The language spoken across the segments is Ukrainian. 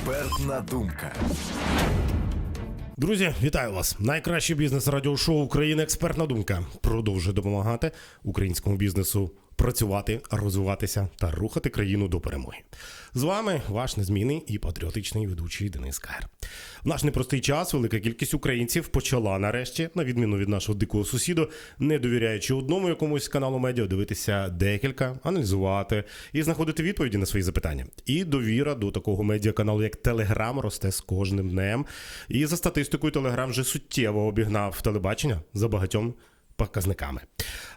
Експертна думка. Друзі, вітаю вас! Найкраще бізнес радіошоу України Експертна думка продовжує допомагати українському бізнесу працювати, розвиватися та рухати країну до перемоги. З вами ваш незмінний і патріотичний ведучий Денис Каєр. В наш непростий час велика кількість українців почала нарешті, на відміну від нашого дикого сусіду, не довіряючи одному якомусь каналу медіа, дивитися декілька, аналізувати і знаходити відповіді на свої запитання. І довіра до такого медіаканалу, як Телеграм, росте з кожним днем. І за статистикою Телеграм вже суттєво обігнав телебачення за багатьом показниками.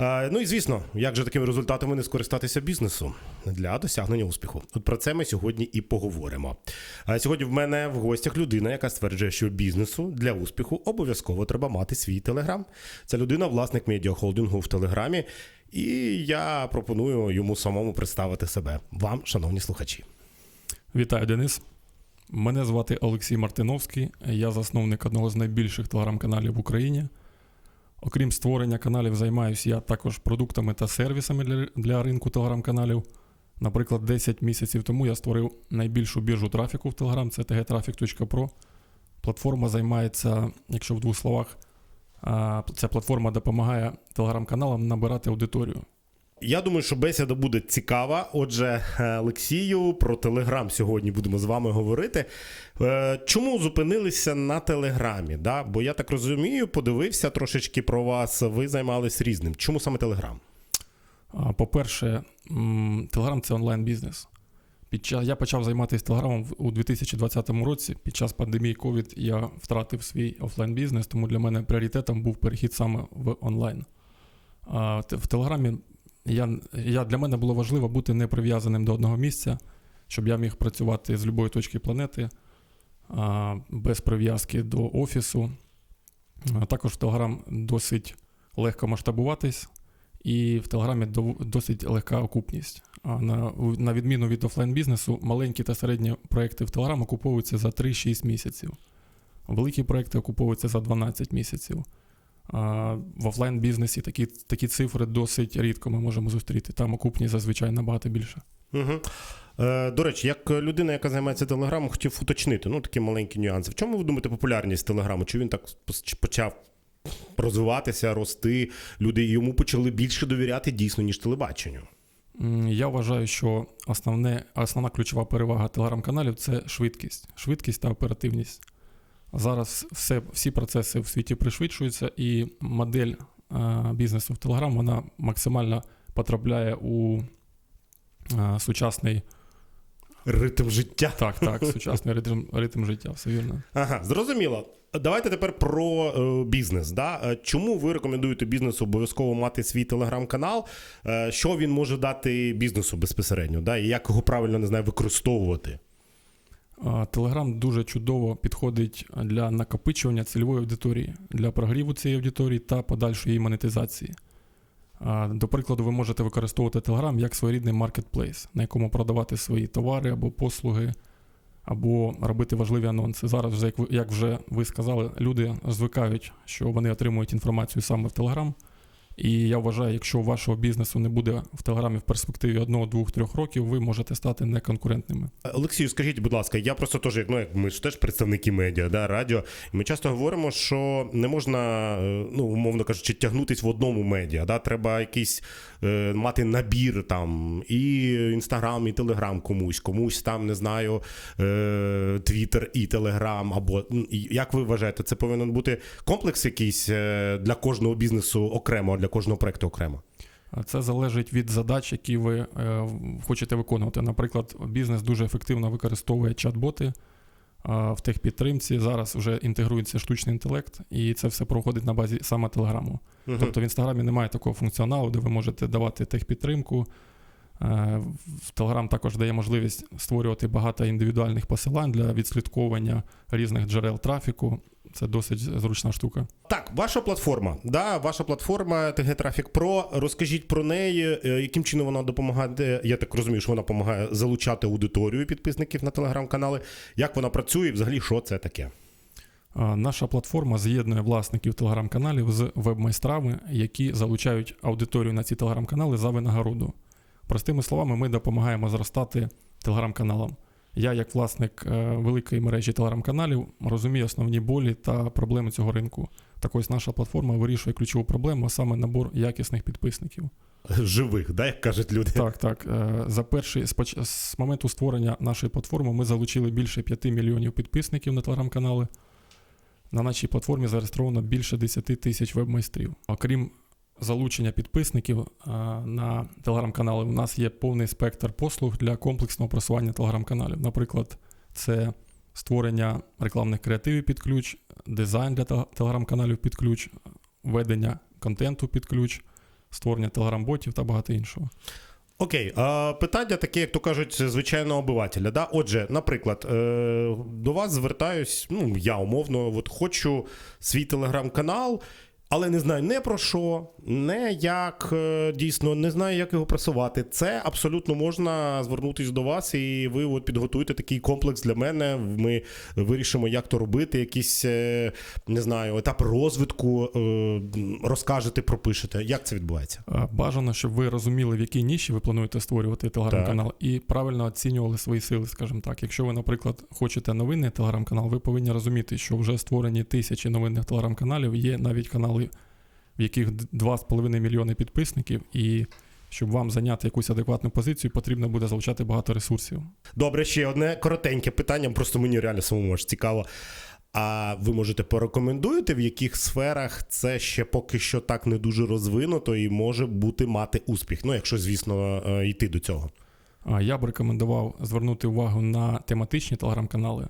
Е, Ну і звісно, як же такими результатами не скористатися бізнесу для досягнення успіху? От про це ми сьогодні і поговоримо. Сьогодні в мене в гостях людина, яка стверджує, що бізнесу для успіху обов'язково треба мати свій телеграм. Це людина, власник медіахолдингу в Телеграмі. І я пропоную йому самому представити себе вам, шановні слухачі. Вітаю, Денис. Мене звати Олексій Мартиновський. Я засновник одного з найбільших телеграм-каналів в Україні. Окрім створення каналів, займаюся я також продуктами та сервісами для, для ринку телеграм-каналів. Наприклад, 10 місяців тому я створив найбільшу біржу трафіку в Telegram, це tgtraffic.pro. Платформа займається, якщо в двох словах, ця платформа допомагає телеграм-каналам набирати аудиторію. Я думаю, що бесіда буде цікава. Отже, е, Олексію, про Телеграм сьогодні будемо з вами говорити. Е, Чому зупинилися на Телеграмі? Да? Бо я так розумію, подивився трошечки про вас. Ви займались різним. Чому саме Телеграм? По-перше, Телеграм це онлайн-бізнес. Під час, я почав займатися Телеграмом у 2020 році. Під час пандемії COVID я втратив свій офлайн-бізнес, тому для мене пріоритетом був перехід саме в онлайн. В Телеграмі я, я, для мене було важливо бути не прив'язаним до одного місця, щоб я міг працювати з будь-якої точки планети а, без прив'язки до офісу. А, також в Телеграм досить легко масштабуватись. І в Телеграмі досить легка окупність. А на, на відміну від офлайн бізнесу, маленькі та середні проекти в Телеграм окуповуються за 3-6 місяців. Великі проекти окуповуються за 12 місяців. В офлайн бізнесі такі, такі цифри досить рідко ми можемо зустріти. Там окупність зазвичай набагато більше. Угу. Е, до речі, як людина, яка займається Телеграмом, хотів уточнити ну, такі маленькі нюанси. В чому ви думаєте популярність Телеграму? Чи він так почав розвиватися, рости? Люди йому почали більше довіряти дійсно, ніж телебаченню? Я вважаю, що основне, основна ключова перевага телеграм-каналів це швидкість. Швидкість та оперативність. Зараз все, всі процеси в світі пришвидшуються, і модель а, бізнесу в Телеграм вона максимально потрапляє у а, сучасний, Ритм життя. так, так, сучасний ритм, ритм життя, все вірно. Ага, зрозуміло. Давайте тепер про е, бізнес. Да? Е, Чому ви рекомендуєте бізнесу обов'язково мати свій телеграм-канал? Е, що він може дати бізнесу безпосередньо? Да? І як його правильно не знаю, використовувати? Телеграм дуже чудово підходить для накопичування цільової аудиторії, для прогріву цієї аудиторії та подальшої її монетизації. До прикладу, ви можете використовувати Telegram як своєрідний маркетплейс, на якому продавати свої товари або послуги, або робити важливі анонси. Зараз, як вже ви сказали, люди звикають, що вони отримують інформацію саме в Telegram. І я вважаю, якщо у вашого бізнесу не буде в Телеграмі в перспективі одного, двох, трьох років, ви можете стати неконкурентними. Олексію, скажіть, будь ласка, я просто теж, як ну як ми ж теж представники медіа, да, радіо. І ми часто говоримо, що не можна, е, ну умовно кажучи, тягнутись в одному медіа. Да? Треба якийсь е, мати набір там і інстаграм, і телеграм комусь, комусь там не знаю, е, твіттер і телеграм. Або як ви вважаєте, це повинен бути комплекс якийсь е, для кожного бізнесу окремо, а для кожного проекту окремо? Це залежить від задач, які ви е, хочете виконувати. Наприклад, бізнес дуже ефективно використовує чат-боти в техпідтримці. Зараз вже інтегрується штучний інтелект, і це все проходить на базі саме Телеграму. Тобто в інстаграмі немає такого функціоналу, де ви можете давати техпідтримку. Е, В Telegram також дає можливість створювати багато індивідуальних посилань для відслідковування різних джерел трафіку. Це досить зручна штука. Так, ваша платформа, да, ваша платформа TG Traffic Pro. Розкажіть про неї, е, яким чином вона допомагає. Я так розумію, що вона допомагає залучати аудиторію підписників на телеграм-канали. Як вона працює, і взагалі, що це таке? Наша платформа з'єднує власників телеграм-каналів з веб-майстрами, які залучають аудиторію на ці телеграм-канали за винагороду. Простими словами, ми допомагаємо зростати телеграм-каналам. Я, як власник е, великої мережі телеграм-каналів, розумію основні болі та проблеми цього ринку. Так ось наша платформа вирішує ключову проблему, а саме набор якісних підписників. Живих, да, як кажуть люди. Так, так. е, За перший з моменту створення нашої платформи ми залучили більше 5 мільйонів підписників на телеграм-канали. На нашій платформі зареєстровано більше 10 тисяч веб-майстрів. Окрім залучення підписників на телеграм-канали, у нас є повний спектр послуг для комплексного просування телеграм-каналів. Наприклад, це створення рекламних креативів під ключ, дизайн для телеграм-каналів під ключ, ведення контенту під ключ, створення телеграм-ботів та багато іншого. Окей, а, питання таке, як то кажуть, звичайного обивателя. Да? Отже, наприклад, е, до вас звертаюсь, ну, я умовно, от хочу свій телеграм-канал, але не знаю не про що, не як е, дійсно, не знаю, як його просувати. Це абсолютно можна звернутися до вас, і ви от підготуєте такий комплекс для мене. Ми вирішимо, як то робити, якийсь, е, не знаю, етап розвитку, е, розкажете, пропишете. Як це відбувається? Бажано, щоб ви розуміли, в якій ніші ви плануєте створювати телеграм-канал, і правильно оцінювали свої сили, скажімо так. Якщо ви, наприклад, хочете новинний телеграм-канал, ви повинні розуміти, що вже створені тисячі новинних телеграм-каналів, є навіть канали, в яких 2,5 мільйони підписників, і щоб вам зайняти якусь адекватну позицію, потрібно буде залучати багато ресурсів. Добре, ще одне коротеньке питання, просто мені реально самому аж цікаво. А ви можете порекомендуєте, в яких сферах це ще поки що так не дуже розвинуто і може бути мати успіх? Ну, якщо, звісно, е, йти до цього. Я б рекомендував звернути увагу на тематичні телеграм-канали.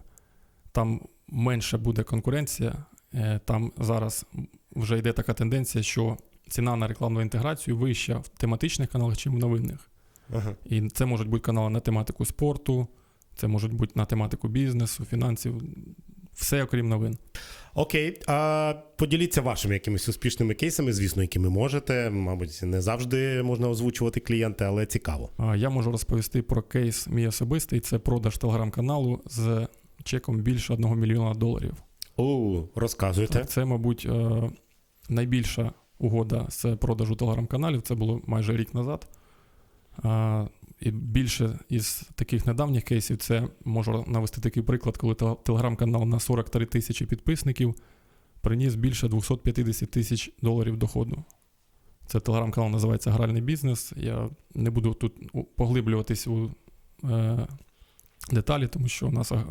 Там менше буде конкуренція. Е, Там зараз вже йде така тенденція, що ціна на рекламну інтеграцію вища в тематичних каналах, чим в новинних. Ага. І це можуть бути канали на тематику спорту, це можуть бути на тематику бізнесу, фінансів, все окрім новин. Окей, а поділіться вашими якимись успішними кейсами, звісно, якими можете. Мабуть, не завжди можна озвучувати клієнти, але цікаво. Я можу розповісти про кейс мій особистий. Це продаж телеграм-каналу з чеком більше 1 мільйона доларів. О, розказуйте. Так, це, мабуть, е, найбільша угода з продажу телеграм-каналів. Це було майже рік назад. І більше із таких недавніх кейсів це можу навести такий приклад, коли телеграм-канал на 43 тисячі підписників приніс більше 250 тисяч доларів доходу. Це телеграм-канал називається Гральний бізнес. Я не буду тут поглиблюватись у е, деталі, тому що у нас е,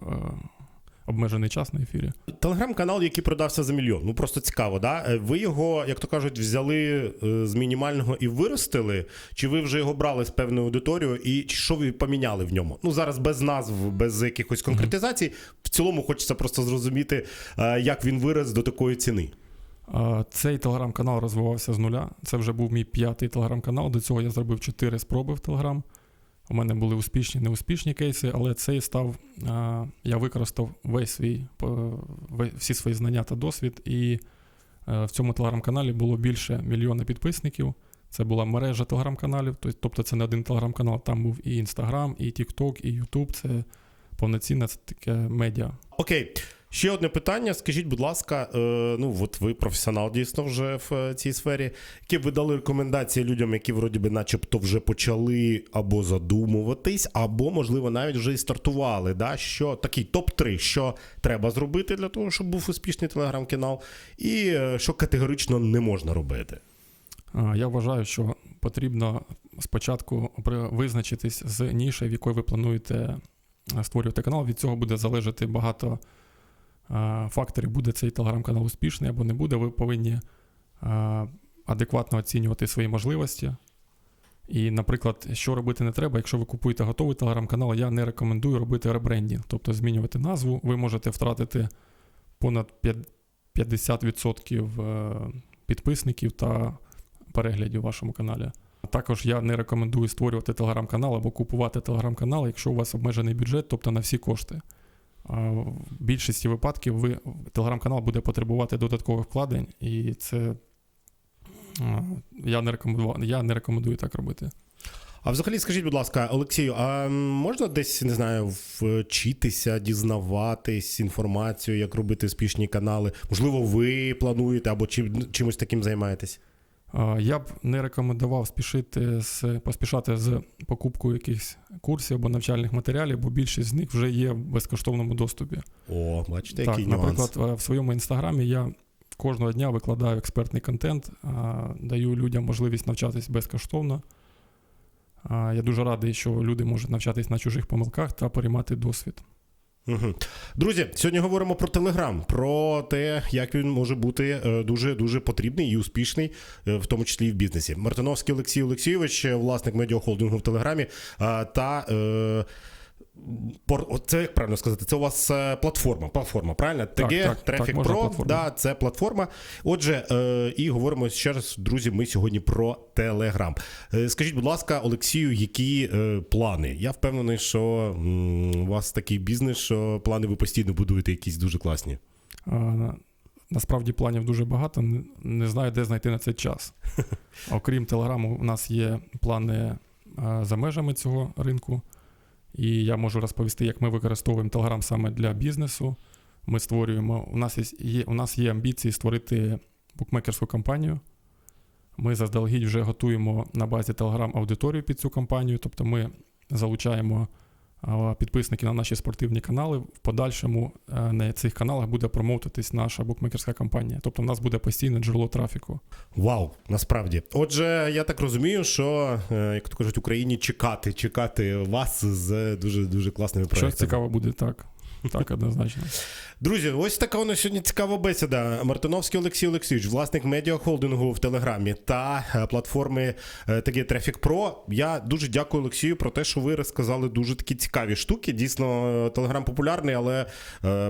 обмежений час на ефірі. Телеграм-канал, який продався за мільйон. Ну просто цікаво, да? Е, Ви його, як то кажуть, взяли е, з мінімального і виростили, чи ви вже його брали з певною аудиторією, і що ви поміняли в ньому? Ну зараз без назв, без якихось конкретизацій. В цілому хочеться просто зрозуміти, е, як він вирос до такої ціни. Цей телеграм-канал розвивався з нуля. Це вже був мій п'ятий телеграм-канал. До цього я зробив чотири спроби в Телеграм. У мене були успішні, неуспішні кейси, але цей став. Я використав весь свій всі свої знання та досвід. І е, в цьому телеграм-каналі було більше мільйона підписників. Це була мережа телеграм-каналів. то- Тобто це не один телеграм-канал. Там був і Інстаграм, і Тікток, і Ютуб. Це повноцінне це таке медіа. Окей. Ще одне питання. Скажіть, будь ласка, е, ну от ви професіонал дійсно вже в е, цій сфері. Які б ви дали рекомендації людям, які вроді би начебто вже почали або задумуватись, або, можливо, навіть вже і стартували. Да? Що такий топ-3, що треба зробити для того, щоб був успішний телеграм-канал, і е, що категорично не можна робити. Я вважаю, що потрібно спочатку визначитись з нішею, в якої ви плануєте створювати канал. Від цього буде залежати багато факторів. Буде цей телеграм-канал успішний або не буде. Ви повинні е, адекватно оцінювати свої можливості. І, наприклад, що робити не треба, якщо ви купуєте готовий телеграм-канал, я не рекомендую робити ребрендінг, тобто змінювати назву. Ви можете втратити понад 50% е, підписників та переглядів у вашому каналі. Також я не рекомендую створювати телеграм-канал або купувати телеграм-канал, якщо у вас обмежений бюджет, тобто на всі кошти. В більшості випадків ви, телеграм-канал буде потребувати додаткових вкладень, і це я не, рекомендую, я не рекомендую так робити. А взагалі, скажіть, будь ласка, Олексію, а можна десь не знаю, вчитися, дізнаватись інформацію, як робити успішні канали? Можливо, ви плануєте або чим, чимось таким займаєтесь? Я б не рекомендував спішити з, поспішати з покупкою якихось курсів або навчальних матеріалів, бо більшість з них вже є в безкоштовному доступі. О, бачите, так, який нюанс. наприклад, е, в своєму інстаграмі я кожного дня викладаю експертний контент, даю людям можливість навчатись безкоштовно. Я дуже радий, що люди можуть навчатись на чужих помилках та переймати досвід. Угу. Друзі, сьогодні говоримо про Телеграм, про те, як він може бути е, дуже дуже потрібний і успішний, е, в тому числі і в бізнесі. Мартиновський Олексій Олексійович, е, власник медіахолдингу в Телеграмі, та це як правильно сказати, це у вас е, платформа, платформа, правильно? Так, так, так, Traffic можна Pro, да, це платформа. Отже, е, і говоримо ще раз, друзі, ми сьогодні про Телеграм. Е, скажіть, будь ласка, Олексію, які е, плани? Я впевнений, що м, у вас такий бізнес, що плани ви постійно будуєте якісь дуже класні. А, Насправді планів дуже багато, не- знаю, де знайти на це час. Окрім Телеграму, у нас є плани а, за межами цього ринку. І я можу розповісти, як ми використовуємо Телеграм саме для бізнесу. Ми створюємо. У нас є, у нас є амбіції створити букмекерську компанію. Ми заздалегідь вже готуємо на базі Telegram аудиторію під цю компанію. Тобто ми залучаємо а, підписників на наші спортивні канали. В подальшому е, на цих каналах буде промоутитись наша букмекерська компанія. Тобто, в нас буде постійне джерело трафіку. Вау, насправді. Отже, я так розумію, що е, як то кажуть, Україні чекати, чекати вас з дуже дуже класними проектами. Щось цікаво буде так. Так, однозначно. Друзі, ось така у нас сьогодні цікава бесіда. Мартиновський Олексій Олексійович, власник медіахолдингу в Телеграмі та е, платформи е, такі Traffic Pro. Я дуже дякую Олексію про те, що ви розказали дуже такі цікаві штуки. Дійсно, е, Телеграм популярний, але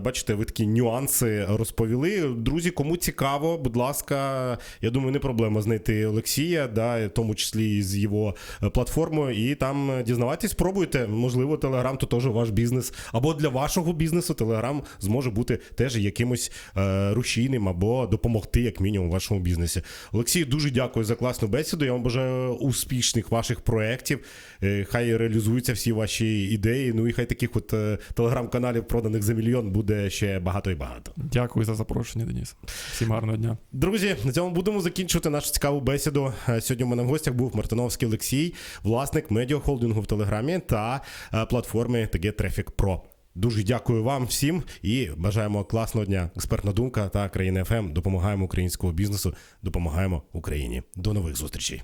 бачите, ви такі нюанси розповіли. Друзі, кому цікаво, будь ласка, я думаю, не проблема знайти Олексія, да, в тому числі і з його платформою, і там е, дізнавайтесь, пробуйте. Можливо, Телеграм то теж ваш бізнес. Або для вашого бізнесу Телеграм зможе бути теж якимось е, рушійним або допомогти, як мінімум, вашому бізнесі. Олексій, дуже дякую за класну бесіду. Я вам бажаю успішних ваших проєктів. Е, хай реалізуються всі ваші ідеї. Ну і хай таких от е, телеграм-каналів, проданих за мільйон, буде ще багато і багато. Дякую за запрошення, Деніс. Всім гарного дня. Друзі, на цьому будемо закінчувати нашу цікаву бесіду. Е, Сьогодні у мене в гостях був Мартиновський Олексій, власник медіахолдингу в Телеграмі та е, платформи TG Traffic Pro. Дуже дякую вам всім і бажаємо класного дня. Експертна думка та країна ФМ. Допомагаємо українському бізнесу, допомагаємо Україні. До нових зустрічей.